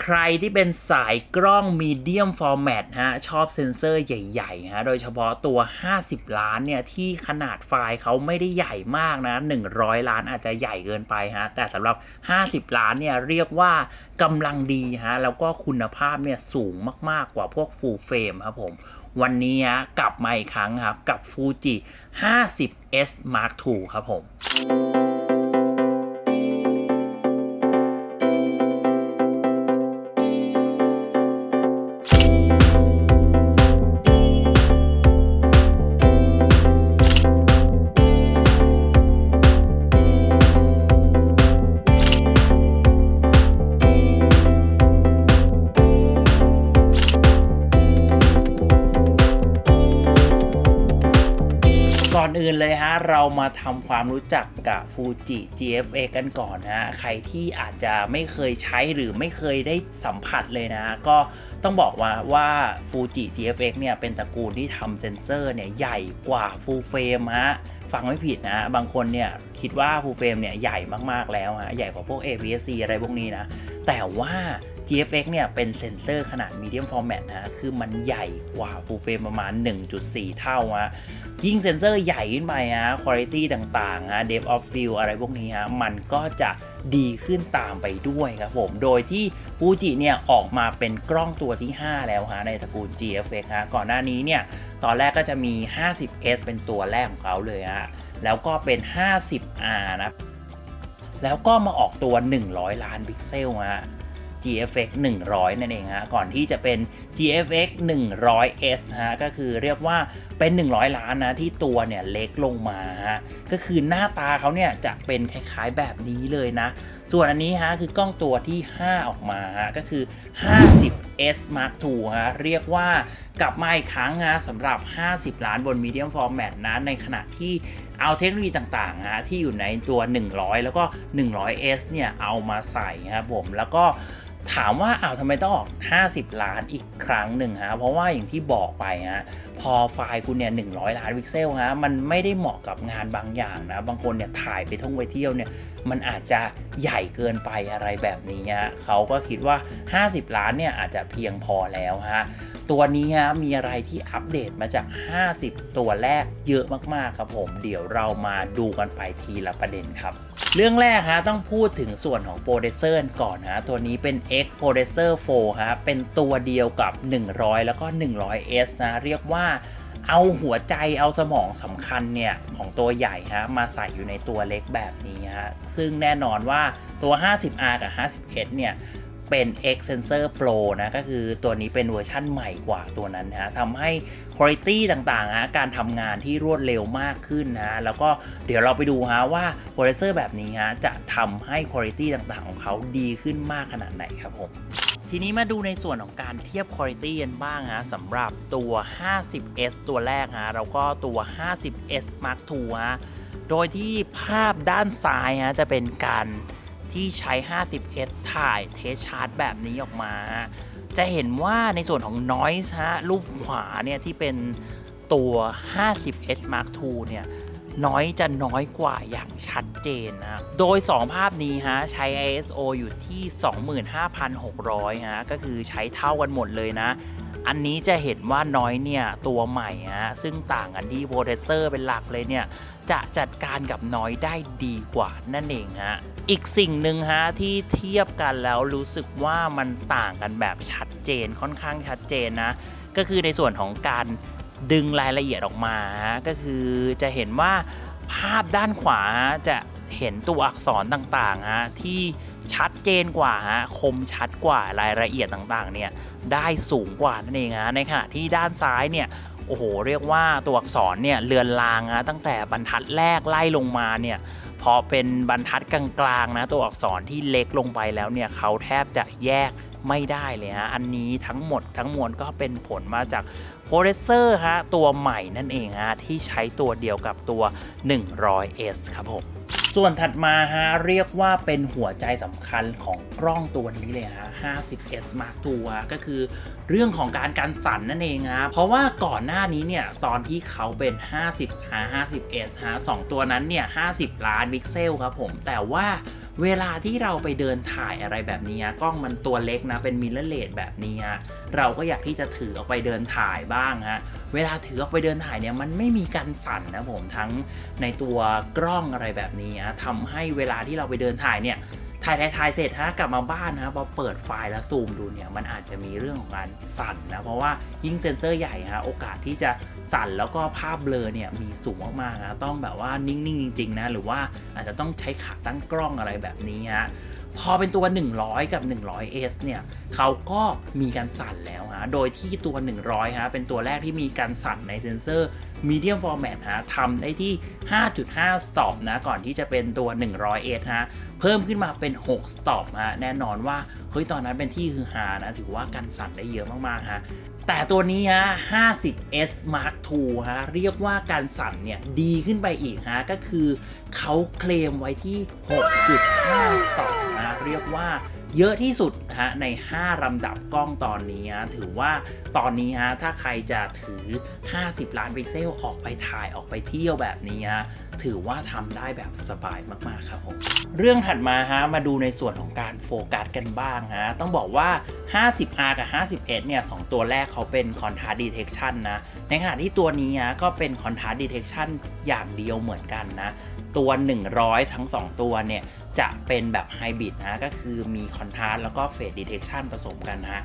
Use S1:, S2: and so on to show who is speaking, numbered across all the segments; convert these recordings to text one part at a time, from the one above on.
S1: ใครที่เป็นสายกล้องมีเดียมฟอร์แมตฮะชอบเซ็นเซอร์ใหญ่ๆฮะโดยเฉพาะตัว 50 ล้านเนี่ยที่ขนาดไฟล์เขาไม่ได้ใหญ่มากนะ 100 ล้านอาจจะใหญ่เกินไปฮะแต่สำหรับ 50 ล้านเนี่ยเรียกว่ากำลังดีฮะแล้วก็คุณภาพเนี่ยสูงมากๆกว่าพวก Full Frame ครับผมวันนี้ฮะกลับมาอีกครั้งครับกับ Fuji 50S Mark II ครับผม เรามาทำความรู้จักกับ Fuji GFX กันก่อนนะฮะใครที่อาจจะไม่เคยใช้หรือไม่เคยได้สัมผัสเลยนะ ก็ต้องบอกว่าว่า Fuji GFX เนี่ยเป็นตระกูลที่ทำเซนเซอร์เนี่ยใหญ่กว่า Full Frame ฮะฟังไม่ผิดนะ บางคนเนี่ยคิดว่า Full Frame เนี่ยใหญ่มากๆแล้วฮะใหญ่กว่าพวก APS-C อะไรพวกนี้นะ แต่ว่า GFX เนี่ยเป็นเซนเซอร์ขนาด medium format นะคือมันใหญ่กว่า full frame ประมาณ 1.4 เท่าฮะยิ่งเซนเซอร์ใหญ่ขึ้นไปฮะ quality ต่างๆฮะ depth of field อะไรพวกนี้ฮะ มันก็จะดีขึ้นตามไปด้วยครับผม โดยที่ Fuji เนี่ยออกมาเป็นกล้องตัวที่ 5 แล้วฮะในตระกูล GFX ฮะ ก่อนหน้านี้เนี่ยตอนแรกก็จะมี 50S เป็นตัวแรกของเขาเลยฮะ แล้วก็เป็น 50R นะแล้วก็มาออกตัว 100 ล้านพิกเซลฮะ GFX 100 นั่นเองฮะก่อนที่จะเป็น GFX 100S ฮะก็คือเรียกว่าเป็น 100 ล้านนะที่ตัวเนี่ยเล็กลงมาฮะก็คือหน้าตาเขาเนี่ยจะเป็นคล้ายๆแบบนี้เลยนะ ส่วนอันนี้ฮะคือกล้องตัวที่ 5 ออกมาฮะก็คือ 50S Mark II ฮะเรียกว่ากลับมาอีกครั้งนะสำหรับ 50 ล้านบน medium format นะในขณะที่เอาเทคโนโลยีต่างๆฮะที่อยู่ในตัว 100 แล้วก็ 100S เนี่ยเอามาใส่ครับผมแล้วก็ ถามว่าอ้าวทำไมต้องออก 50 ล้านอีกครั้งหนึ่งฮะ เพราะว่าอย่างที่บอกไปฮะ พอไฟล์คุณเนี่ย100 ล้านพิกเซลฮะ มันไม่ได้เหมาะกับงานบางอย่างนะ บางคนเนี่ยถ่ายไปท่องไปเที่ยวเนี่ย มันอาจจะใหญ่เกินไปอะไรแบบนี้ฮะเขาก็คิดว่า 50 ล้านเนี่ยอาจจะเพียงพอแล้วฮะ ตัวนี้ฮะมีอะไรที่อัปเดตมาจาก 50 ตัวแรกเยอะมากๆครับผม เดี๋ยวเรามาดูกันไปทีละประเด็นครับ เรื่องแรกฮะต้องพูดถึงส่วนของโปรเดเซอร์ก่อนฮะตัวนี้เป็น X Processor 4ฮะเป็นตัวเดียวกับ 100 แล้วก็ 100S นะเรียกว่าเอาหัวใจเอาสมองสำคัญเนี่ย ของตัวใหญ่ฮะมาใส่อยู่ในตัวเล็กแบบนี้ฮะซึ่งแน่นอนว่าตัว 50R กับ51เนี่ย เป็น X Sensor Pro นะก็คือตัวนี้เป็นเวอร์ชั่นใหม่กว่าตัวนั้นนะฮะทำให้คุณภาพต่างๆฮะการทำงานที่รวดเร็วมากขึ้นนะแล้วก็เดี๋ยวเราไปดูฮะว่าโปรเซสเซอร์แบบนี้ฮะจะทำให้คุณภาพต่างๆ ของเขาดีขึ้นมากขนาดไหนครับผมทีนี้มาดูในส่วนของการเทียบคุณภาพกันบ้างฮะสำหรับตัว 50S ตัวแรกฮะแล้วก็ตัว 50S Mark II ฮะโดยที่ภาพด้านซ้ายฮะจะเป็นการ ที่ใช้ 50S ถ่ายเทสชาร์ตแบบนี้ออกมา จะเห็นว่าในส่วนของ noise ฮะรูปขวาเนี่ยที่เป็นตัว 50S Mark II เนี่ยน้อยจะน้อยกว่าอย่างชัดเจนนะโดย 2 ภาพนี้ฮะใช้ ISO อยู่ที่ 25,600 ฮะ ก็คือใช้เท่ากันหมดเลยนะ อันนี้จะเห็นว่าน้อยเนี่ย ตัวใหม่ฮะ ซึ่งต่างกันที่โปรเซสเซอร์เป็นหลักเลยเนี่ย จะจัดการกับน้อยได้ดีกว่านั่นเองฮะ อีกสิ่งหนึ่งฮะที่เทียบกันแล้วรู้สึกว่ามันต่างกันแบบชัดเจนค่อนข้างชัดเจนนะ ก็คือในส่วนของการดึงรายละเอียดออกมาฮะก็คือจะเห็นว่าภาพด้านขวาจะเห็นตัวอักษรต่างๆฮะที่ชัดเจนกว่าฮะคมชัดกว่ารายละเอียดต่างๆเนี่ยได้สูงกว่านั่นเองฮะในขณะที่ด้านซ้ายเนี่ยโอ้โหเรียกว่าตัวอักษรเนี่ยเลือนลางนะตั้งแต่บรรทัดแรกไล่ลงมาเนี่ย พอเป็นบรรทัดกลางๆนะตัวอักษรที่เล็กลงไปแล้วเนี่ยเขาแทบจะแยกไม่ได้เลยฮะอันนี้ทั้งหมดทั้งมวลก็เป็นผลมาจาก โ r เรเซอร์ฮะตัวใหม่นั่นเองฮะที่ใช้ตัวเดียวกับตัว 100S ครับผมส่วนถัดมาฮะเรียกว่าเป็นหัวใจสำคัญของกล้องตัวนี้เลยฮะ 50S Mark II ฮะก็คือเรื่องของการการสั่นนั่นเองฮะ เพราะว่าก่อนหน้านี้เนี่ย ตอนที่เขาเป็น 50 R 50S ฮะสองตัวนั้นเนี่ย 50 ล้านพิกเซลครับผม แต่ว่าเวลาที่เราไปเดินถ่ายอะไรแบบนี้กล้องมันตัวเล็กนะ เป็นมิลเลอร์เลสแบบนี้เราก็อยากที่จะถือออกไปเดินถ่ายบ้างฮะเวลาถือออกไปเดินถ่ายเนี่ยมันไม่มีการสั่นนะผมทั้งในตัวกล้องอะไรแบบนี้นะทำให้เวลาที่เราไปเดินถ่ายเนี่ยถ่ายถ่ายถ่ายเสร็จฮะกลับมาบ้านนะพอเปิดไฟล์แล้วซูมดูเนี่ยมันอาจจะมีเรื่องของการสั่นนะเพราะว่ายิ่งเซนเซอร์ใหญ่ฮะโอกาสที่จะสั่นแล้วก็ภาพเบลอเนี่ยมีสูงมากๆนะต้องแบบว่านิ่งๆจริงๆนะหรือว่าอาจจะต้องใช้ขาตั้งกล้องอะไรแบบนี้ฮะ พอเป็นตัว 100 กับ 100S เนี่ยเขาก็มีการสั่นแล้วฮะ โดยที่ตัว 100 ฮะ เป็นตัวแรกที่มีการสั่นในเซนเซอร์ Medium Format ฮะทำได้ที่ 5.5 stop นะ ก่อนที่จะเป็นตัว 100S ฮะ เพิ่มขึ้นมาเป็น 6 stop ฮะ แน่นอนว่า เฮ้ย ตอนนั้นเป็นที่ฮือฮานะ ถือว่าการสั่นได้เยอะมาก ๆ ฮะ แต่ตัวนี้ฮะ 50S Mark II ฮะ เรียกว่าการสั่นเนี่ย ดีขึ้นไปอีกฮะ ก็คือเขาเคลมไว้ที่ 6.5 stop นะ เรียกว่า เยอะที่สุดฮะใน 5ลำดับกล้องตอนนี้ฮะถือว่าตอนนี้ฮะถ้าใครจะถือ 50 ล้านพิกเซลออกไปถ่ายออกไปเที่ยวแบบนี้ฮะถือว่าทำได้แบบสบายมากๆครับผมเรื่องถัดมาฮะมาดูในส่วนของการโฟกัสกันบ้างฮะต้องบอกว่า 50R กับ 51 เนี่ยสองตัวแรกเขาเป็น Contrast Detection นะ ในขณะที่ตัวนี้ฮะก็เป็น Contrast Detection อย่างเดียวเหมือนกันนะ ตัว 100 ทั้ง 2 ตัวเนี่ย จะเป็นแบบไฮบริดนะก็คือมีคอนทราสแล้วก็เฟสดีเทคชันผสมกันนะ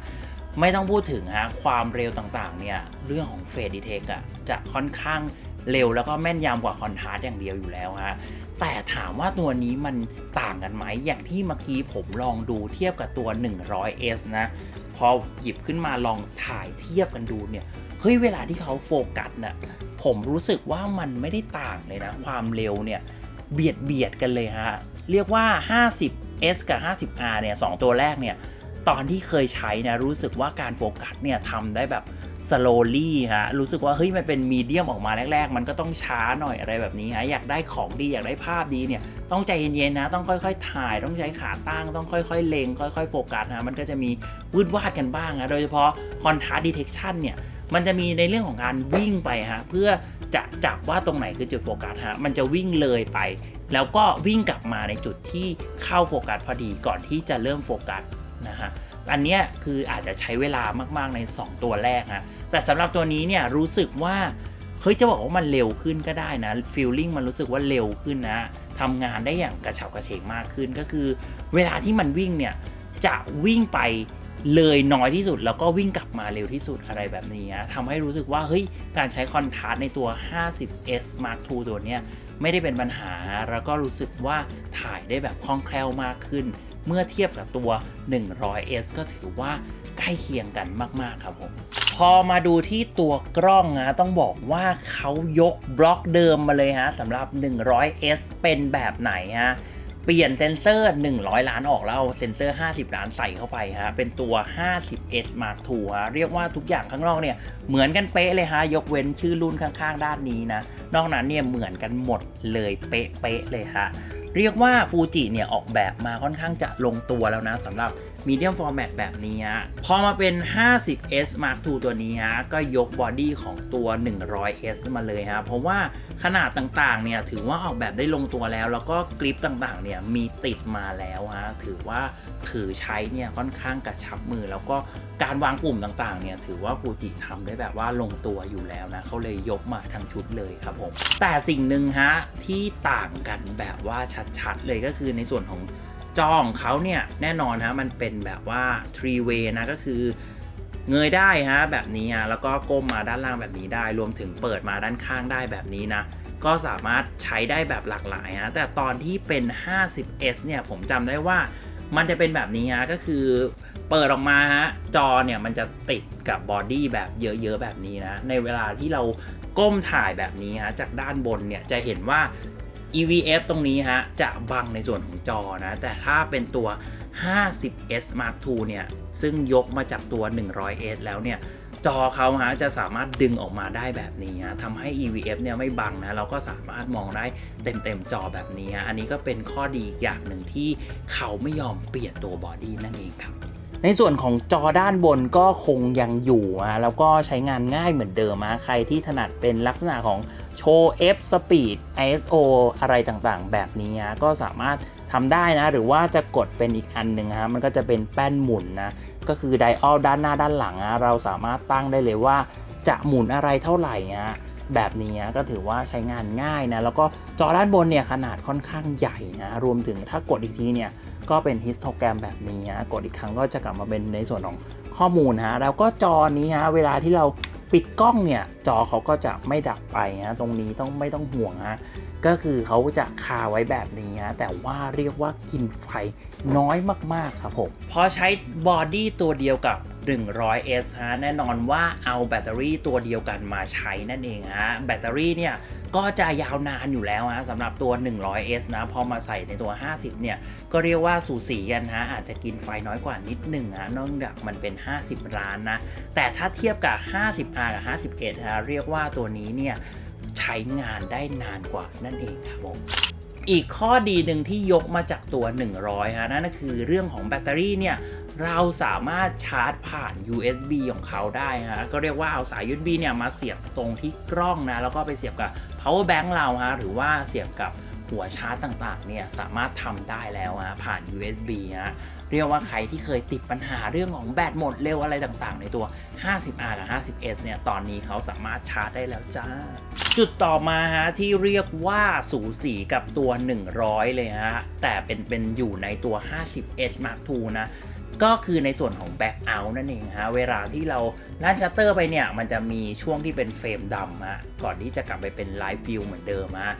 S1: ไม่ต้องพูดถึงฮะความเร็วต่างๆเนี่ยเรื่องของเฟสดีเทคอะจะค่อนข้างเร็วแล้วก็แม่นยำกว่าคอนทราสอย่างเดียวอยู่แล้วฮะแต่ถามว่าตัวนี้มันต่างกันไหมอย่างที่เมื่อกี้ผมลองดูเทียบกับตัว 100S นะพอหยิบขึ้นมาลองถ่ายเทียบกันดูเนี่ยเฮ้ยเวลาที่เขาโฟกัสน่ะผมรู้สึกว่ามันไม่ได้ต่างเลยนะ ความเร็วเนี่ยเบียดเบียดกันเลยฮะ เรียกว่า 50S กับ 50R เนี่ยสตัวแรกเนี่ยตอนที่เคยใช้นะรู้สึกว่าการโฟกัสเนี่ยทำได้แบบ slowly ฮะรู้สึกว่าเฮ้ยมันเป็นมีเดียมออกมาแรก ๆ มันก็ต้องช้าหน่อยอะไรแบบนี้ฮะอยากได้ของดีอยากได้ภาพดีเนี่ยต้องใจเย็นๆนะต้องค่อยๆ ถ่ายต้องใช้ขาตั้งต้องค่อยๆ เล็ง ค่อยๆโฟกัสนะมันก็จะมีวืดวาดกันบ้างนะโดยเฉพาะ contrast detection เนี่ยมันจะมีในเรื่องของการวิ่งไปฮะเพื่อจะจับว่าตรงไหนคือจุดโฟกัสฮะมันจะวิ่งเลยไป แล้วก็วิ่งกลับมาในจุดที่เข้าโฟกัสพอดีก่อนที่จะเริ่มโฟกัสนะฮะอันเนี้ยคืออาจจะใช้เวลามากๆใน 2 ตัวแรกฮะแต่สำหรับตัวนี้เนี่ยรู้สึกว่าเฮ้ยจะบอกว่ามันเร็วขึ้นก็ได้นะฟีลลิ่งมันรู้สึกว่าเร็วขึ้นนะทำงานได้อย่างกระฉับกระเฉงมากขึ้นก็คือ เวลาที่มันวิ่งเนี่ยจะวิ่งไปเลยน้อยที่สุดแล้วก็วิ่งกลับมาเร็วที่สุดอะไรแบบนี้นะทำให้รู้สึกว่าเฮ้ยการใช้คอนทราสต์ในตัว 50s Mark II ตัวเนี้ย ไม่ได้เป็นปัญหา แล้วก็รู้สึกว่าถ่ายได้แบบคล่องแคล่วมากขึ้น เมื่อเทียบกับตัว 100s ก็ถือว่าใกล้เคียงกันมาก ๆ ครับผมพอมาดูที่ตัวกล้องนะต้องบอกว่าเขายกบล็อกเดิมมาเลยฮะสำหรับ 100s เป็นแบบไหนฮะ เปลี่ยนเซนเซอร์ 100 ล้านออกแล้วเอาเซนเซอร์ 50 ล้านใส่เข้าไปฮะเป็นตัว 50s Mark II ฮะเรียกว่าทุกอย่างข้างนอกเนี่ยเหมือนกันเป๊ะเลยฮะยกเว้นชื่อรุ่นข้างๆ ด้านนี้นะ นอกนั้นเนี่ยเหมือนกันหมดเลยเป๊ะๆเลยฮะเรียกว่าฟูจิเนี่ยออกแบบมาค่อนข้างจะลงตัวแล้วนะสำหรับ Medium Format แบบนี้ฮะพอมาเป็น 50s Mark II ตัวนี้ฮะก็ยกบอดี้ของตัว 100s มาเลยฮะเพราะว่าขนาดต่างๆเนี่ยถือว่าออกแบบได้ลงตัวแล้ว แล้วก็กริปต่างๆเนี่ยมีติดมาแล้วฮะถือว่าถือใช้เนี่ยค่อนข้างกระชับมือ แล้วก็การวางปุ่มต่างๆเนี่ยถือว่าฟูจิทำได้แบบว่าลงตัวอยู่แล้วนะเขาเลยยกมาทั้งชุดเลยครับผมแต่สิ่งหนึ่งฮะที่ต่างกันแบบว่าชัดๆเลยก็คือในส่วนของ จอของเขาเนี่ยแน่นอนฮะมันเป็นแบบว่า three way นะก็คือเงยได้ฮะแบบนี้ฮะแล้วก็ก้มมาด้านล่างแบบนี้ได้ รวมถึงเปิดมาด้านข้างได้แบบนี้นะ ก็สามารถใช้ได้แบบหลากหลายฮะแต่ตอนที่เป็น 50s เนี่ยผมจำได้ว่ามันจะเป็นแบบนี้ฮะก็คือเปิดออกมาฮะจอเนี่ยมันจะติดกับบอดี้แบบเยอะๆแบบนี้นะ ในเวลาที่เราก้มถ่ายแบบนี้ฮะจากด้านบนเนี่ยจะเห็นว่า EVF ตรงนี้ฮะจะบังในส่วนของจอนะ แต่ถ้าเป็นตัว 50s Mark II เนี่ยซึ่งยกมาจากตัว 100s แล้วเนี่ยจอเขาฮะจะสามารถดึงออกมาได้แบบนี้ฮะทำให้ EVF เนี่ยไม่บังนะเราก็สามารถมองได้เต็มๆจอแบบนี้ฮะอันนี้ก็เป็นข้อดีอีกอย่างหนึ่งที่เขาไม่ยอมเปลี่ยนตัวบอดี้นั่นเองครับในส่วนของจอด้านบนก็คงยังอยู่อะแล้วก็ใช้งานง่ายเหมือนเดิมอะใครที่ถนัดเป็นลักษณะของ โชว์ F Speed ISO อะไรต่างๆ แบบนี้อะก็สามารถทำได้นะ หรือว่าจะกดเป็นอีกอันหนึ่งฮะมันก็จะเป็นแป้นหมุนนะ ก็คือไดออลด้านหน้าด้านหลังอะเราสามารถตั้งได้เลยว่าจะหมุนอะไรเท่าไหร่ฮะแบบนี้ก็ถือว่าใช้งานง่ายนะ แล้วก็จอด้านบนเนี่ยขนาดค่อนข้างใหญ่นะ รวมถึงถ้ากดอีกทีเนี่ย ก็เป็นฮิสโตแกรมแบบนี้ฮะกดอีกครั้งก็จะกลับมาเป็นในส่วนของข้อมูลฮะแล้วก็จอนี้ฮะเวลาที่เราปิดกล้องเนี่ยจอเขาก็จะไม่ดับไปฮะตรงนี้ต้องไม่ต้องห่วงฮะก็คือเขาจะคาไว้แบบนี้ฮะแต่ว่าเรียกว่ากินไฟน้อยมากๆครับผมพอใช้บอดี้ตัวเดียวกับ 100S ฮะแน่นอนว่าเอาแบตเตอรี่ตัวเดียวกันมาใช้นั่นเองฮะแบตเตอรี่เนี่ยก็จะยาวนานอยู่แล้วฮะสำหรับตัว 100S นะพอมาใส่ในตัว 50 เนี่ย ก็เรียกว่าสูสีกันฮะอาจจะกินไฟน้อยกว่านิดหนึ่งฮะเนอกจากมันเป็น 50 ล้านนะ แต่ถ้าเทียบกับ 50R กับ 51ฮะเรียกว่าตัวนี้เนี่ยใช้งานได้นานกว่านั่นเองครับผม อีกข้อดีหนึ่งที่ยกมาจากตัว 100 ฮะ นั่นก็คือเรื่องของแบตเตอรี่เนี่ย เราสามารถชาร์จผ่าน USB ของเขาได้ฮะ ก็เรียกว่าเอาสาย USB เนี่ยมาเสียบตรงที่กล้องนะ แล้วก็ไปเสียบกับ power bank เราฮะ หรือว่าเสียบกับ หัวชาร์จต่างๆเนี่ยสามารถทำได้แล้วฮะผ่าน USB ฮะเรียกว่าใครที่เคยติดปัญหาเรื่องของแบตหมดเร็วอะไรต่างๆ ในตัว 50R กับ 50S เนี่ยตอนนี้เขาสามารถชาร์จได้แล้วจ้า จุดต่อมาฮะที่เรียกว่าสูสีกับตัว 100 เลยฮะแต่เป็นเป็นอยู่ในตัว 50S Mark II นะก็คือในส่วนของ back out นั่นเองฮะ เวลาที่เราลั่นชัตเตอร์ไปเนี่ย มันจะมีช่วงที่เป็นเฟรมดำฮะ ก่อนที่จะกลับไปเป็น live view เหมือนเดิมฮะ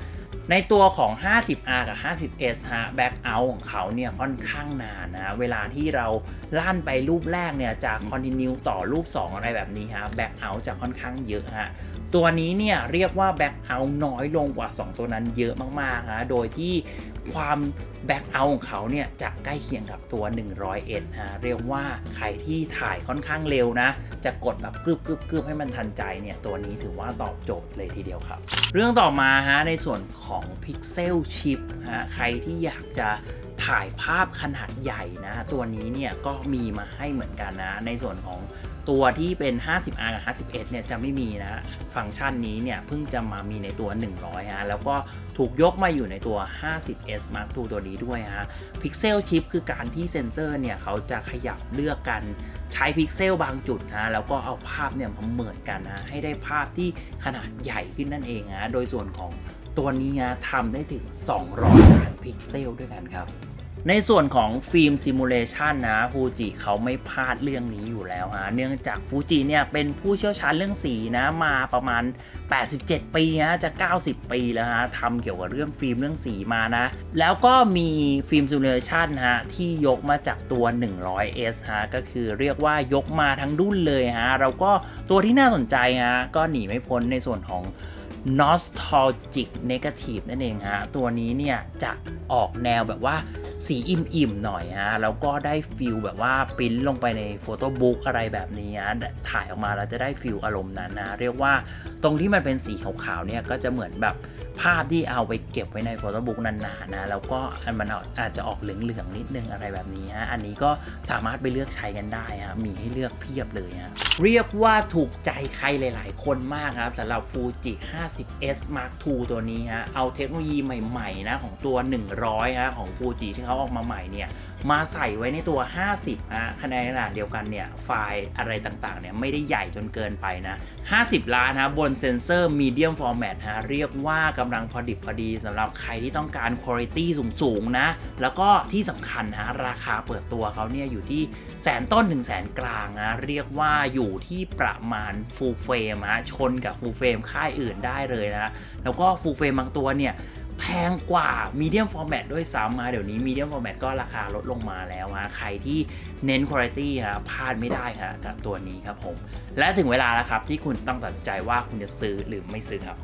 S1: ในตัวของ 50R กับ 50S ฮะ back out ของเขาเนี่ยค่อนข้างนานนะ เวลาที่เราลั่นไปรูปแรกเนี่ยจะ continue ต่อรูป 2 อะไรแบบนี้ฮะ back out จะค่อนข้างเยอะฮะตัวนี้เนี่ยเรียกว่า back out น้อยลงกว่า 2 ตัวนั้นเยอะมากๆฮะโดยที่ความ back out ของเขาเนี่ยจะใกล้เคียงกับตัว 100 n ฮะเรียกว่าใครที่ถ่ายค่อนข้างเร็วนะ จะกดแบบกรึบกรึบกรึบให้มันทันใจเนี่ยตัวนี้ถือว่าตอบโจทย์เลยทีเดียวครับ เรื่องต่อมาฮะในส่วนของ Pixel Chip ฮะใครที่อยากจะถ่ายภาพขนาดใหญ่นะ ตัวนี้เนี่ยก็มีมาให้เหมือนกันนะ ในส่วนของ ตัวที่เป็น 50R กับ 51 เนี่ยจะไม่มีนะ ฟังก์ชันนี้เนี่ยเพิ่งจะมามีในตัว 100 ฮะ แล้วก็ถูกยกมาอยู่ในตัว 50S Mark II ตัวนี้ด้วยฮะ Pixel Chip คือการที่เซนเซอร์เนี่ยเขาจะขยับเลือกกันใช้พิกเซลบางจุดนะแล้วก็เอาภาพเนี่ยมาเหมือนกันนะให้ได้ภาพที่ขนาดใหญ่ขึ้นนั่นเองนะโดยส่วนของตัวนี้นะทำได้ถึง 200ล้านพิกเซลด้วยกันครับ ในส่วนของฟิล์มซิมูเลชันนะฟูจิเขาไม่พลาดเรื่องนี้อยู่แล้วฮะเนื่องจากฟูจิเนี่ยเป็นผู้เชี่ยวชาญเรื่องสีนะมาประมาณ 87 ปีฮะจะ 90 ปีแล้วฮะทำเกี่ยวกับเรื่องฟิล์มเรื่องสีมานะ แล้วก็มีฟิล์มซิมูเลชันฮะที่ยกมาจากตัว 100S ฮะก็คือเรียกว่ายกมาทั้งรุ่นเลยฮะเราก็ตัวที่น่าสนใจฮะก็หนีไม่พ้นในส่วนของ nostalgic negative นั่นเองฮะ ตัวนี้เนี่ยจะออกแนวแบบว่า สีอิ่มๆหน่อยฮะแล้วก็ได้ฟิลแบบว่าปริ้นลงไปในโฟโต้บุ๊กอะไรแบบนี้ฮะถ่ายออกมาแล้วจะได้ฟิลอารมณ์นั้นนะเรียกว่าตรงที่มันเป็นสีขาวๆเนี่ยก็จะเหมือนแบบ ภาพที่เอาไปเก็บไว้ในโฟโต้บุ๊กนานๆนะ แล้วก็อันมันอาจจะออกเหลืองๆนิดนึงอะไรแบบนี้ฮะ อันนี้ก็สามารถไปเลือกใช้กันได้ฮะ มีให้เลือกเพียบเลยฮะ เรียกว่าถูกใจใครหลาย ๆ คนมากครับสำหรับ Fuji 50S Mark II ตัวนี้ฮะ เอาเทคโนโลยีใหม่ ๆ นะ ของตัว 100ฮะของ Fuji ที่เขาออกมาใหม่เนี่ย มาใส่ไว้ในตัว 50ฮะคะแนนขนาดเดียวกันเนี่ย ไฟล์อะไรต่างๆ เนี่ยไม่ได้ใหญ่จนเกินไปนะ 50 ล้านนะบนเซนเซอร์ Medium Format ฮะเรียกว่ากำลังพอดิบพอดีสำหรับใครที่ต้องการคุณภาพสูงๆนะ แล้วก็ที่สำคัญฮะราคาเปิดตัวเขาเนี่ยอยู่ที่แสนต้นถึงแสนกลางนะ เรียกว่าอยู่ที่ประมาณ Full Frame ฮะชนกับ Full Frame ค่ายอื่นได้เลยนะ แล้วก็ Full Frame บางตัวเนี่ย แพงกว่า Medium Format ด้วยซ้ำมาเดี๋ยวนี้ Medium Format ก็ราคาลดลงมาแล้วฮะใครที่เน้นคุณภาพฮะพลาดไม่ได้ฮะกับตัวนี้ครับผม และถึงเวลาแล้วครับที่คุณต้องตัดใจว่าคุณจะซื้อหรือไม่ซื้อครับ